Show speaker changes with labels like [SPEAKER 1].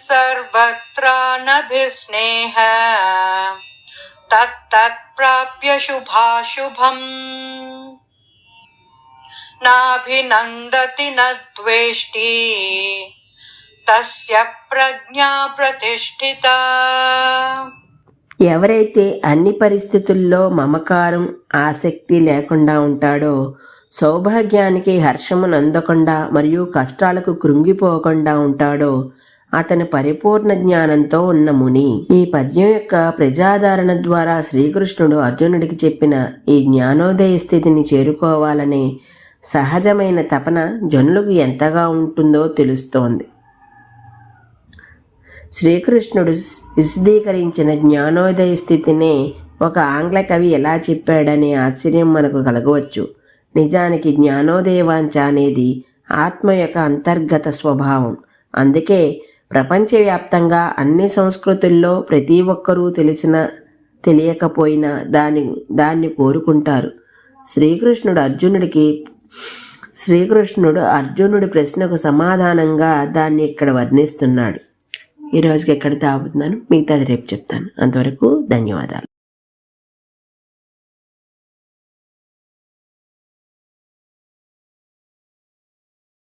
[SPEAKER 1] सर्वत्रानभिस्नेह तत्तत्प्राप्य शुभाशुभम् नाभिनन्दति न द्वेष्टि तस्य प्रज्ञा प्रतिष्ठिता
[SPEAKER 2] ఎవరైతే అన్ని పరిస్థితుల్లో మమకారం ఆసక్తి లేకుండా ఉంటాడో సౌభాగ్యానికి హర్షము నందకుండా మరియు కష్టాలకు కృంగిపోకుండా ఉంటాడో అతని పరిపూర్ణ జ్ఞానంతో ఉన్న ముని. ఈ పద్యం యొక్క ప్రజాదరణ ద్వారా శ్రీకృష్ణుడు అర్జునుడికి చెప్పిన ఈ జ్ఞానోదయ స్థితిని చేరుకోవాలనే సహజమైన తపన జనులకు ఎంతగా ఉంటుందో తెలుస్తోంది. శ్రీకృష్ణుడు విశదీకరించిన జ్ఞానోదయ స్థితినే ఒక ఆంగ్ల కవి ఎలా చెప్పాడనే ఆశ్చర్యం మనకు కలగవచ్చు. నిజానికి జ్ఞానోదయవాంఛ అనేది ఆత్మ యొక్క అంతర్గత స్వభావం. అందుకే ప్రపంచవ్యాప్తంగా అన్ని సంస్కృతుల్లో ప్రతి ఒక్కరూ తెలిసిన తెలియకపోయినా దాని దాన్ని కోరుకుంటారు. శ్రీకృష్ణుడు అర్జునుడికి శ్రీకృష్ణుడు అర్జునుడి ప్రశ్నకు సమాధానంగా దాన్ని ఇక్కడ వర్ణిస్తున్నాడు. ఈ రోజుకి ఎక్కడ తాగుతున్నాను? మిగతాది రేపు చెప్తాను. అంతవరకు ధన్యవాదాలు.